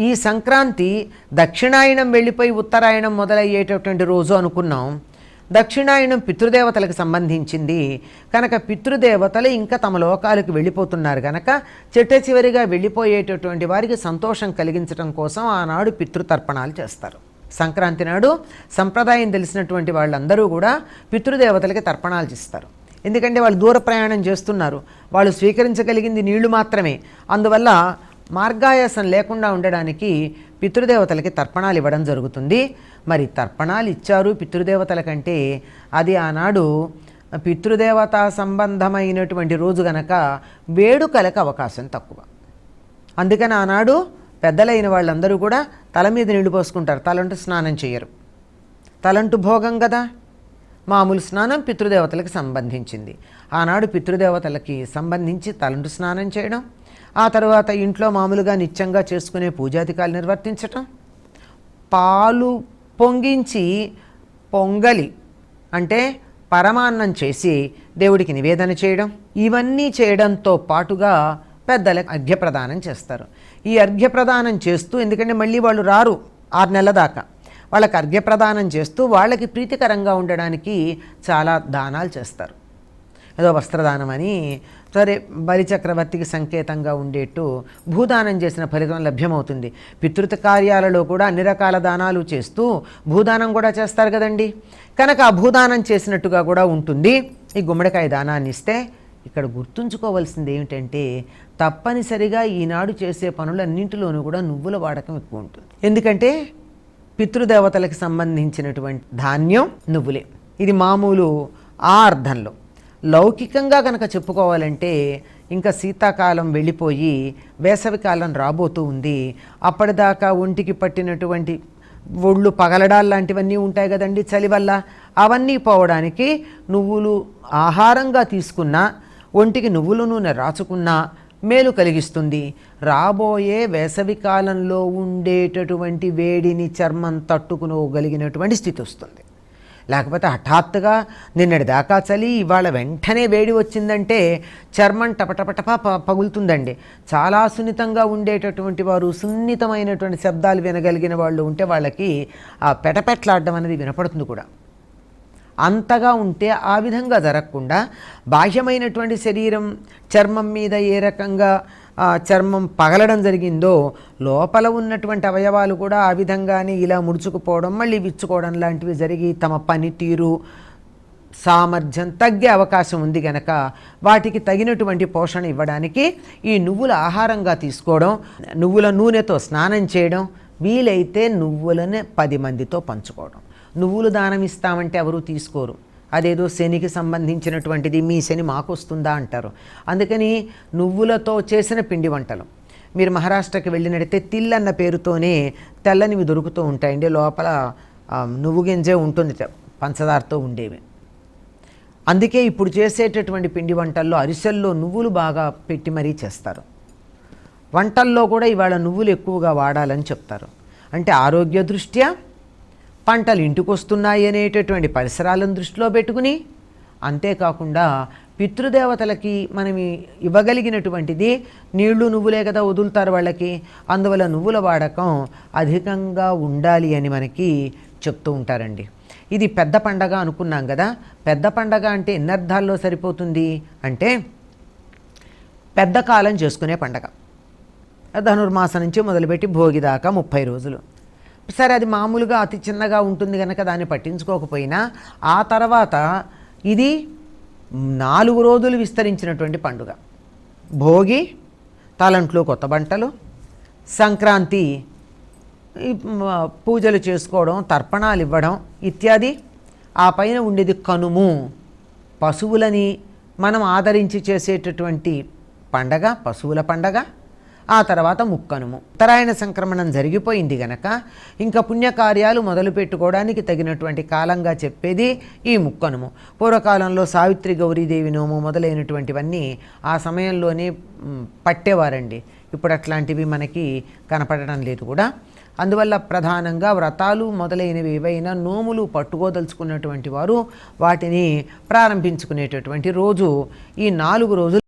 ఈ సంక్రాంతి దక్షిణాయనం వెళ్ళిపోయి ఉత్తరాయణం మొదలయ్యేటటువంటి రోజు అనుకున్నాం. దక్షిణాయనం పితృదేవతలకు సంబంధించింది. కనుక పితృదేవతలు ఇంకా తమ లోకాలకు వెళ్ళిపోతున్నారు కనుక చిట్ట చివరిగా వెళ్ళిపోయేటటువంటి వారికి సంతోషం కలిగించడం కోసం ఆనాడు పితృతర్పణాలు చేస్తారు. సంక్రాంతి నాడు సంప్రదాయం తెలిసినటువంటి వాళ్ళందరూ కూడా పితృదేవతలకి తర్పణాలు చేస్తారు. ఎందుకంటే వాళ్ళు దూర ప్రయాణం చేస్తున్నారు. వాళ్ళు స్వీకరించగలిగింది నీళ్ళు మాత్రమే. అందువల్ల మార్గాయాసం లేకుండా ఉండడానికి పితృదేవతలకి తర్పణాలు ఇవ్వడం జరుగుతుంది. మరి తర్పణాలు ఇచ్చారు పితృదేవతల కంటే అది ఆనాడు పితృదేవత సంబంధమైనటువంటి రోజు గనక వేడుకలకు అవకాశం తక్కువ. అందుకని ఆనాడు పెద్దలైన వాళ్ళందరూ కూడా తల మీద నీళ్ళు పోసుకుంటారు. తలంటు స్నానం చేయరు. తలంటు భోగం కదా. మామూలు స్నానం పితృదేవతలకు సంబంధించింది. ఆనాడు పితృదేవతలకి సంబంధించి తలంటు స్నానం చేయడం ఆ తర్వాత ఇంట్లో మామూలుగా నిత్యంగా చేసుకునే పూజాధికారులు నిర్వర్తించటం పాలు పొంగించి పొంగలి అంటే పరమాన్నం చేసి దేవుడికి నివేదన చేయడం ఇవన్నీ చేయడంతో పాటుగా పెద్దలకు అర్ఘ్యప్రదానం చేస్తారు. ఈ అర్ఘ్యప్రదానం చేస్తూ ఎందుకంటే మళ్ళీ వాళ్ళు రారు ఆరు నెలల దాకా. వాళ్ళకి అర్ఘ్యప్రదానం చేస్తూ వాళ్ళకి ప్రీతికరంగా ఉండడానికి చాలా దానాలు చేస్తారు. ఏదో వస్త్రదానం అని సరే బలిచక్రవర్తికి సంకేతంగా ఉండేట్టు భూదానం చేసిన ఫలితం లభ్యమవుతుంది. పితృత కార్యాలలో కూడా అన్ని రకాల దానాలు చేస్తూ భూదానం కూడా చేస్తారు కదండి. కనుక ఆ భూదానం చేసినట్టుగా కూడా ఉంటుంది. ఈ గుమ్మడికాయ దానాన్ని ఇస్తే ఇక్కడ గుర్తుంచుకోవాల్సింది ఏమిటంటే తప్పనిసరిగా ఈనాడు చేసే పనులన్నింటిలోనూ కూడా నువ్వుల వాడకం ఎక్కువ ఉంటుంది. ఎందుకంటే పితృదేవతలకు సంబంధించినటువంటి ధాన్యం నువ్వులే. ఇది మామూలు ఆ అర్థంలో లౌకికంగా కనుక చెప్పుకోవాలంటే ఇంకా శీతాకాలం వెళ్ళిపోయి వేసవికాలం రాబోతూ ఉంది. అప్పటిదాకా ఒంటికి పట్టినటువంటి ఒళ్ళు పగలడాలు లాంటివన్నీ ఉంటాయి కదండి చలి వల్ల. అవన్నీ పోవడానికి నువ్వులు ఆహారంగా తీసుకున్నా ఒంటికి నువ్వుల నూనె రాచుకున్నా మేలు కలిగిస్తుంది. రాబోయే వేసవి కాలంలో ఉండేటటువంటి వేడిని చర్మం తట్టుకునగలిగినటువంటి స్థితి వస్తుంది. లేకపోతే హఠాత్తుగా నిన్నటి దాకా చలి ఇవాళ వెంటనే వేడి వచ్చిందంటే చర్మం టపటపటప ప- పగులుతుందండి. చాలా సున్నితంగా ఉండేటటువంటి వారు సున్నితమైనటువంటి శబ్దాలు వినగలిగిన వాళ్ళు ఉంటే వాళ్ళకి ఆ పెటపెట్లాడడం అనేది వినపడుతుంది కూడా. అంతగా ఉంటే ఆ విధంగా జరగకుండా బాహ్యమైనటువంటి శరీరం చర్మం మీద ఏ రకంగా చర్మం పగలడం జరిగిందో లోపల ఉన్నటువంటి అవయవాలు కూడా ఆ విధంగానే ఇలా ముడుచుకుపోవడం మళ్ళీ విచ్చుకోవడం లాంటివి జరిగి తమ పనితీరు సామర్థ్యం తగ్గే అవకాశం ఉంది గనక వాటికి తగినటువంటి పోషణ ఇవ్వడానికి ఈ నువ్వుల ఆహారంగా తీసుకోవడం నువ్వుల నూనెతో స్నానం చేయడం వీలైతే నువ్వులనే పది మందితో పంచుకోవడం. నువ్వులు దానం ఇస్తామంటే ఎవరు తీసుకోరు. అదేదో శనికి సంబంధించినటువంటిది మీ శని మాకు వస్తుందా అంటారు. అందుకని నువ్వులతో చేసిన పిండి వంటలు. మీరు మహారాష్ట్రకి వెళ్ళినట్టయితే తిల్లన్న పేరుతోనే తెల్లనివి దొరుకుతూ ఉంటాయండి. లోపల నువ్వు గింజే ఉంటుంది పంచదారతో ఉండేవి. అందుకే ఇప్పుడు చేసేటటువంటి పిండి వంటల్లో అరిసెల్లో నువ్వులు బాగా పెట్టి మరీ చేస్తారు. వంటల్లో కూడా ఇవాళ నువ్వులు ఎక్కువగా వాడాలని చెప్తారు. అంటే ఆరోగ్య దృష్ట్యా పంటలు ఇంటికి వస్తున్నాయి అనేటటువంటి పరిసరాలను దృష్టిలో పెట్టుకుని అంతేకాకుండా పితృదేవతలకి మనం ఇవ్వగలిగినటువంటిది నీళ్ళు నువ్వులే కదా వదులుతారు వాళ్ళకి అందువల్ల నువ్వుల వాడకం అధికంగా ఉండాలి అని మనకి చెప్తూ ఉంటారండి. ఇది పెద్ద పండగ అనుకున్నాం కదా పెద్ద పండగ అంటే ఎన్ని అర్థాల్లో సరిపోతుంది అంటే పెద్ద కాలం చేసుకునే పండగ. ధనుర్మాసం నుంచి మొదలుపెట్టి భోగి దాకా ముప్పై రోజులు. సరే అది మామూలుగా అతి చిన్నగా ఉంటుంది కనుక దాన్ని పట్టించుకోకపోయినా ఆ తర్వాత ఇది నాలుగు రోజులు విస్తరించినటువంటి పండుగ. భోగి తలంట్లు కొత్త వంటలు సంక్రాంతి పూజలు చేసుకోవడం తర్పణాలు ఇవ్వడం ఇత్యాది. ఆ పైన ఉండేది కనుము. పశువులని మనం ఆదరించి చేసేటటువంటి పండగ పశువుల పండగ. ఆ తర్వాత ముక్కనుము. ఉత్తరాయణ సంక్రమణం జరిగిపోయింది గనక ఇంకా పుణ్యకార్యాలు మొదలు పెట్టుకోవడానికి తగినటువంటి కాలంగా చెప్పేది ఈ ముక్కనుము. పూర్వకాలంలో సావిత్రి గౌరీదేవి నోము మొదలైనటువంటివన్నీ ఆ సమయంలోనే పట్టేవారండి. ఇప్పుడు అట్లాంటివి మనకి కనపడడం లేదు కూడా. అందువల్ల ప్రధానంగా వ్రతాలు మొదలైనవి ఏవైనా నోములు పట్టుకోదలుచుకున్నటువంటి వారు వాటిని ప్రారంభించుకునేటటువంటి రోజు ఈ నాలుగు రోజులు